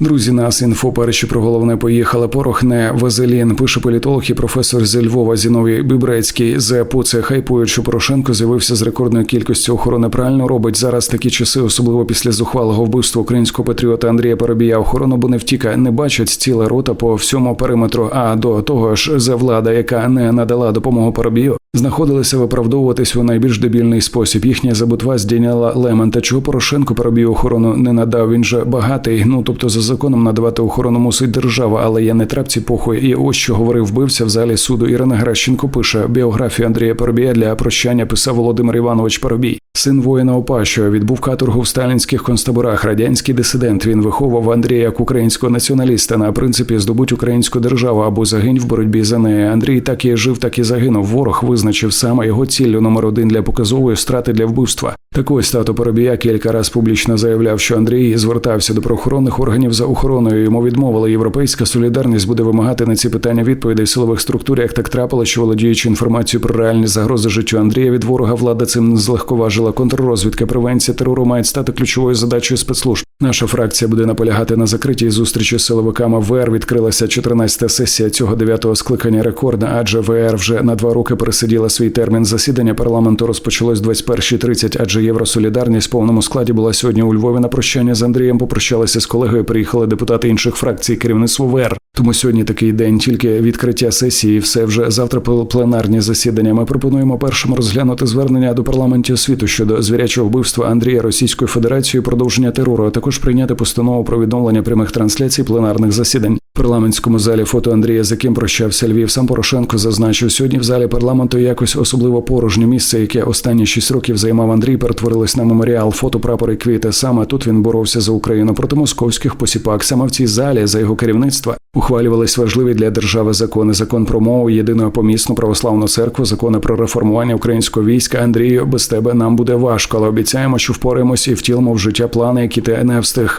Друзі, нас інфо перші про головне поїхали. Порох не вазелін. Пише політолог і професор зі Львова Зіновій Бибрецький. ЗПУ це хайпують, що Порошенко з'явився з рекордною кількістю охорони. Правильно робить зараз такі часи, особливо після зухвалого вбивства українського патріота Андрія Парубія. Охорону бо не втіка, не бачать ціла рота по всьому периметру. А до того ж, за влада, яка не надала допомогу Парубію, знаходилися виправдовуватись у найбільш дебільний спосіб. Їхня забутва здійняла лемон. Та чого Порошенко Парубію охорону не надав? Він же багатий. Ну тобто за законом надавати охорону мусить держава, але я не трапці похуй. І ось що говорив вбивця в залі суду. Ірина Гращенко пише біографію Андрія Парубія для прощання. Писав Володимир Іванович Парубій. Син воїна ОПА, що відбув каторгу в сталінських концтаборах, радянський дисидент. Він виховував Андрія як українського націоналіста на принципі здобуть українську державу або загинь в боротьбі за неї. Андрій так і жив, так і загинув. Ворог визначив саме його ціллю номер один для показової страти для вбивства. Так ось тато Парубія кілька раз публічно заявляв, що Андрій звертався до правоохоронних органів за охороною. Йому відмовили. Європейська солідарність буде вимагати на ці питання відповідей силових структур. Як так трапило, що володіючи інформацією про реальні загрози життю Андрія від ворога, влада цим злегковажила. Контррозвідка, превенція терору мають стати ключовою задачею спецслужб. Наша фракція буде наполягати на закритій зустрічі з силовиками. ВР відкрилася 14-та сесія цього дев'ятого скликання рекордна, адже ВР вже на два роки пересиділа свій термін. Засідання парламенту розпочалось 21.30, адже Євросолідарність в повному складі була сьогодні у Львові на прощання з Андрієм. Попрощалися з колегою. Приїхали депутати інших фракцій, керівництво ВР. Тому сьогодні такий день, тільки відкриття сесії, все вже завтра пленарні засідання. Ми пропонуємо першим розглянути звернення до парламентів світу щодо звірячого вбивства Андрія Російською Федерацією, продовження терору, а також прийняти постанову про відновлення прямих трансляцій пленарних засідань. Парламентському залі фото Андрія, з яким прощався Львів, сам Порошенко зазначив, сьогодні в залі парламенту якось особливо порожнє місце, яке останні шість років займав Андрій, перетворилось на меморіал, фото прапори квіти. Саме тут він боровся за Україну проти московських посіпак. Саме в цій залі за його керівництва ухвалювались важливі для держави закони: закон про мову, єдину помісну православну церкву, закони про реформування українського війська. Андрію, без тебе нам буде важко, але обіцяємо, що впораємось і втілимо в життя плани, які ти не встиг.